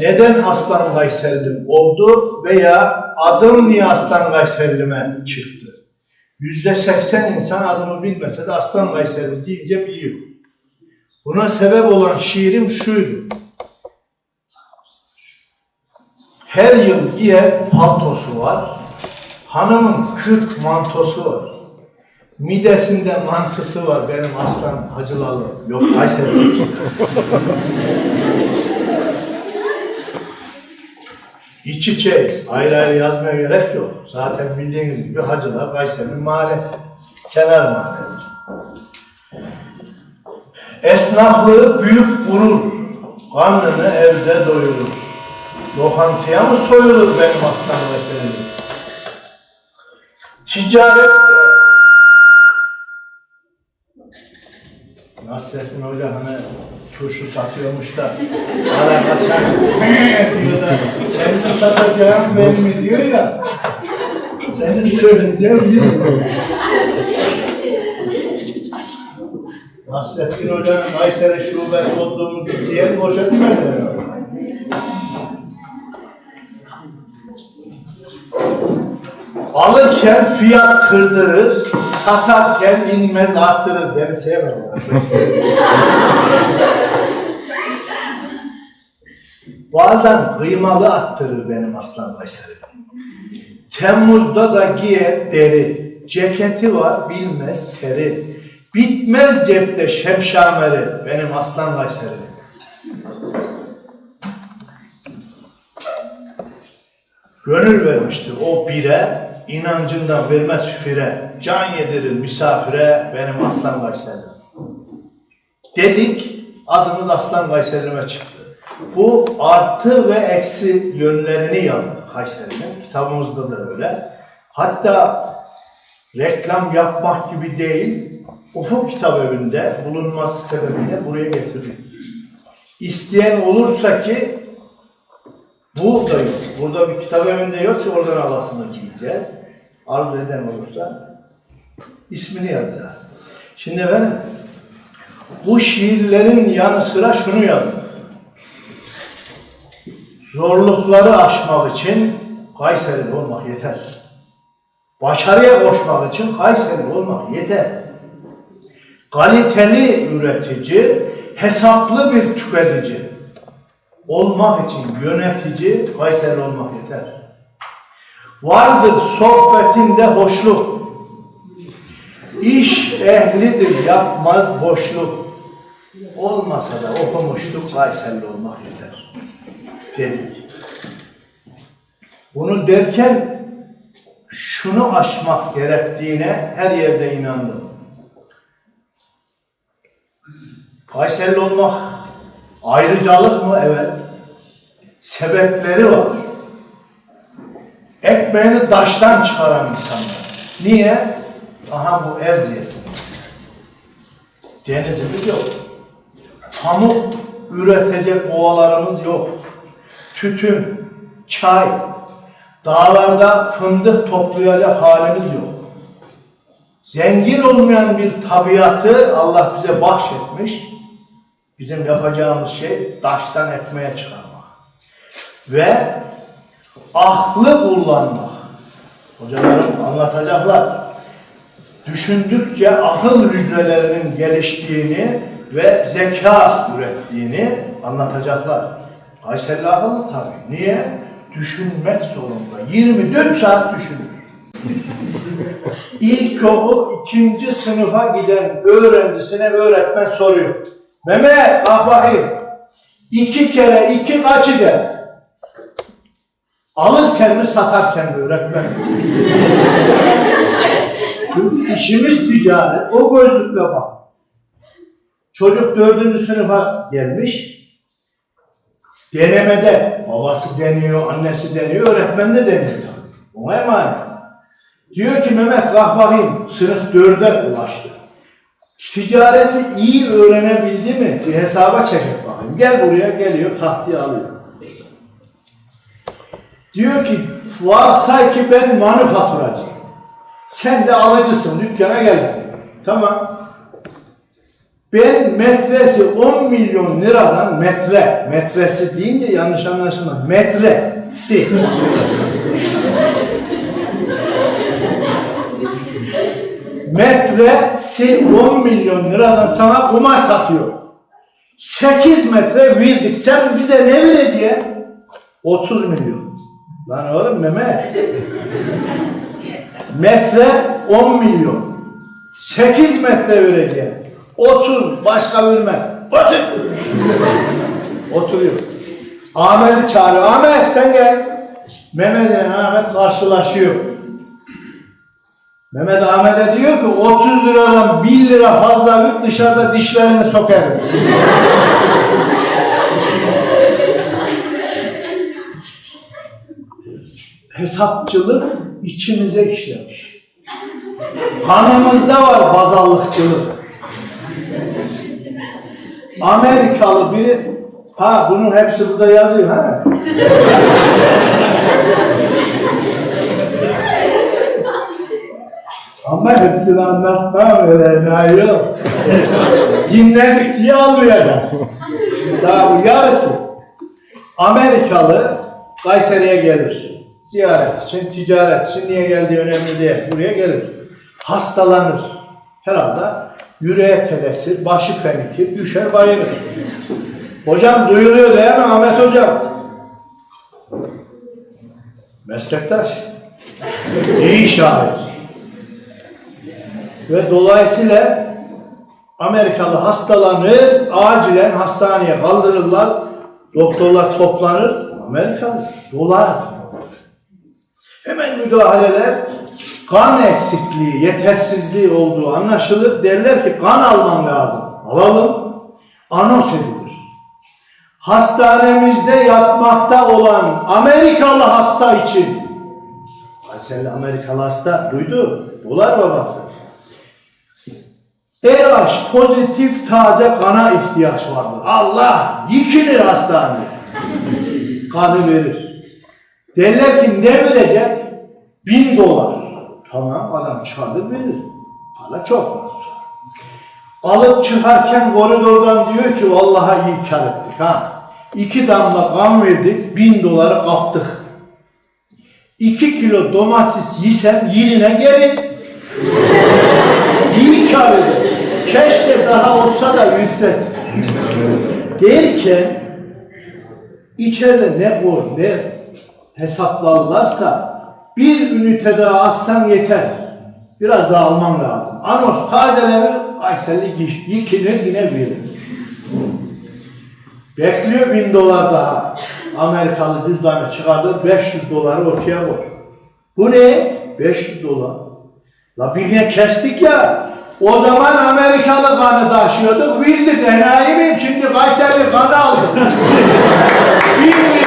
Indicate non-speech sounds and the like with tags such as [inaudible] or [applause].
neden Aslan Kayserlim oldu veya adım niye Aslan Kayserlim'e çıktı? Yüzde seksen insan adımı bilmese de Aslan Kayserlim deyince biliyor. Buna sebep olan şiirim şuydu. Her yıl giyer paltosu var. Hanımın kırk mantosu var. Midesinde mantısı var benim aslan hacılalı. Yok Kayseri. İç içeyiz. Ayrı ayrı yazmaya gerek yok. Zaten bildiğiniz gibi Hacılar Kayseri'nin mahallesi. Kenar mahallesi. Esnaflığı büyük gurur. Karnını evde doyurur. Lokantaya mı soyulur benim aslan Kayseri'nin? Ticaret Nasrettin Hoca hani turşu satıyormuş da para kaçan diyor da [laughs] satacağım ben mi diyor ya senin söyleyeceğin bizim. Nasrettin Hoca'nın Kayseri şubesi olduğunu diye boşa demedi. Alırken fiyat kırdırır, satarken inmez artırır. Beni sevmedi. Bazen kıymalı attırır benim aslan Kayser'i. Temmuz'da da giyer deri. Ceketi var bilmez teri. Bitmez cepte şemşameri benim aslan Kayser'i. Gönül vermiştir o bire, inancından vermez fire. Can yedirir misafire benim aslan Kayser'im. Dedik, adımız Aslan Kayserime çıktı. Bu artı ve eksi yönlerini yazdık Kayseri'nin. Kitabımızda da öyle. Hatta reklam yapmak gibi değil, Ufuk Kitap Evi'nde bulunması sebebiyle buraya getirdik. İsteyen olursa ki bu da yok. Burada bir kitap evinde yok ki oradan havasını giyeceğiz. Arzu eden olursa ismini yazacağız. Şimdi efendim bu şiirlerin yanı sıra şunu yazdım. Zorlukları aşmak için Kayseri'de olmak yeter. Başarıya koşmak için Kayseri'de olmak yeter. Kaliteli üretici, hesaplı bir tüketici olmak için yönetici Kayseri olmak yeter. Vardır sohbetinde hoşluk. İş ehlidir yapmaz boşluk. Olmasa da okumuşluk Kayserli olmak yeter. Dedik. Bunu derken şunu aşmak gerektiğine her yerde inandım. Kayserli olmak ayrıcalık mı? Evet. Sebepleri var. Ekmeğini taştan çıkaran insanlar. Niye? Aha bu Erciyes. Denizimiz yok. Pamuk üretecek ovalarımız yok. Tütün, çay, dağlarda fındık toplayacak halimiz yok. Zengin olmayan bir tabiatı Allah bize bahşetmiş. Bizim yapacağımız şey taştan ekmeğe çıkarmak. Ve aklı kullanmak. Hocalarım anlatacaklar. Düşündükçe akıl hücrelerinin geliştiğini ve zeka ürettiğini anlatacaklar. Ayşe'yle akıllı tabii. Niye? Düşünmek zorunda. 24 saat düşünür. İlkokul ikinci sınıfa giden öğrencisine öğretmen soruyor. Mehmet bak bakayım. İki kere iki kaç eder? Alırken mi satarken mi öğretmen? Çünkü işimiz ticaret. O gözlükle bak. Çocuk dördüncü sınıfa gelmiş. Denemede babası deniyor, annesi deniyor, öğretmen de deniyor tabii. Ona emanet. Diyor ki Mehmet bak bakayım sınıf dörde ulaştı. Ticareti iyi öğrenebildi mi? Bir hesaba çekip bakayım. Gel buraya geliyor tahtayı alıyor. Diyor ki varsay ki ben manifaturacıyım. Sen de alıcısın dükkana geldin. Tamam. Ben metresi 10 milyon liradan metre, metresi deyince yanlış anlaşılma, metresi. metresi 10 milyon liradan sana kumaş satıyor. 8 metre verdik. Sen bize ne vereceksin? 30 milyon. Lan oğlum Mehmet. metre 10 milyon. 8 metre vereceğim. 30 başka vermem. Otur. Oturuyor. Ahmet'i çağırıyor. Ahmet sen gel. Mehmet'le Ahmet karşılaşıyor. Mehmet Ahmet'e diyor ki 30 liradan 1 lira fazla ver dışarıda dişlerini sokarım. Hesapçılık içimize işlemiş. Kanımızda var bazallıkçılık. Amerikalı biri ha bunun hepsi burada yazıyor ha. Ama hepsini anlatmam öyle ne yok. Dinledik diye almayacağım. Daha bu yarısı. Amerikalı Kayseri'ye gelir. Ziyaret için, ticaret için niye geldiği önemli değil. Buraya gelir. Hastalanır. Herhalde yüreğe telesir, başı fenikir, düşer bayılır. Hocam duyuluyor değil mi Ahmet hocam? Meslektaş. İyi şair. Ve dolayısıyla Amerikalı hastalanır, acilen hastaneye kaldırırlar, doktorlar toplanır, Amerikalı dolar. Hemen müdahaleler, kan eksikliği, yetersizliği olduğu anlaşılır. Derler ki kan alman lazım. Alalım. Anons edilir. Hastanemizde yatmakta olan Amerikalı hasta için Aysel'le Amerikalı hasta duydu. Dolar babası. RH pozitif taze kana ihtiyaç vardır. Allah yıkılır hastaneye. Kanı verir. Derler ki ne verecek? Bin dolar. Tamam adam çıkarır verir. Para çok var. Alıp çıkarken koridordan diyor ki vallahi iyi kar ettik ha. İki damla kan verdik, bin doları kaptık. İki kilo domates yesem yerine gelir. İyi kar edin. Keşke daha olsa da bilsek. Derken içeride ne kor ne hesaplarlarsa bir ünite daha atsan yeter. Biraz daha almam lazım. Anons tazelenir, Aysel'i yıkınır yine verir. Bekliyor bin dolar daha. Amerikalı cüzdanı çıkardı 500 doları ortaya koy. Bu ne? 500 dolar. La birine kestik ya. O zaman Amerikalı kanı taşıyorduk. Bildik enayi? Şimdi Kayseri kanı aldık. 1